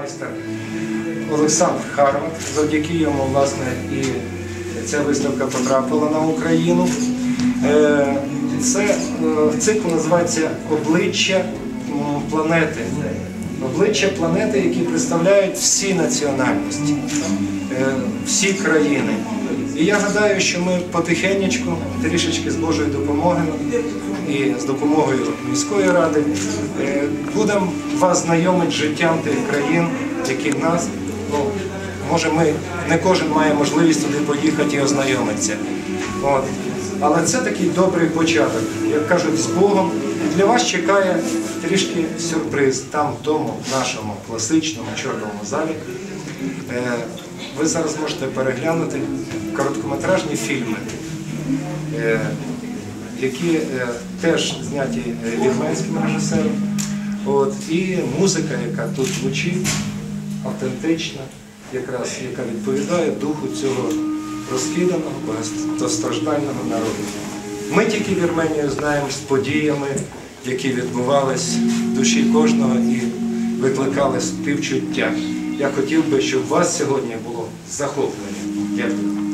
майстер Олександр Харват. Завдяки йому, власне, і ця виставка потрапила на Україну. Е, Це е, цикл називається Обличчя планети. Обличчя планети, які представляють всі національності, е, всі країни. І я гадаю, що ми потихенечку, трішечки з Божої допомоги і з допомогою міської ради е, будемо вас знайомити з життям тих країн, які в нас. Ну, може, ми не кожен має можливість туди поїхати і ознайомитися. От. Але це такий добрий початок, як кажуть, з Богом. І для вас чекає трішки сюрприз там, в тому нашому класичному чорному залі. Ви зараз можете переглянути короткометражні фільми, е, які е, теж зняті е, вірменським режисером. От, і музика, яка тут звучить, автентична, якраз яка відповідає духу цього розкиданого, багатостраждального народу. Ми тільки Вірменію знаємо з подіями, які відбувались в душі кожного і викликали співчуття. Я хотів би, щоб вас сьогодні було захоплення. Дякую.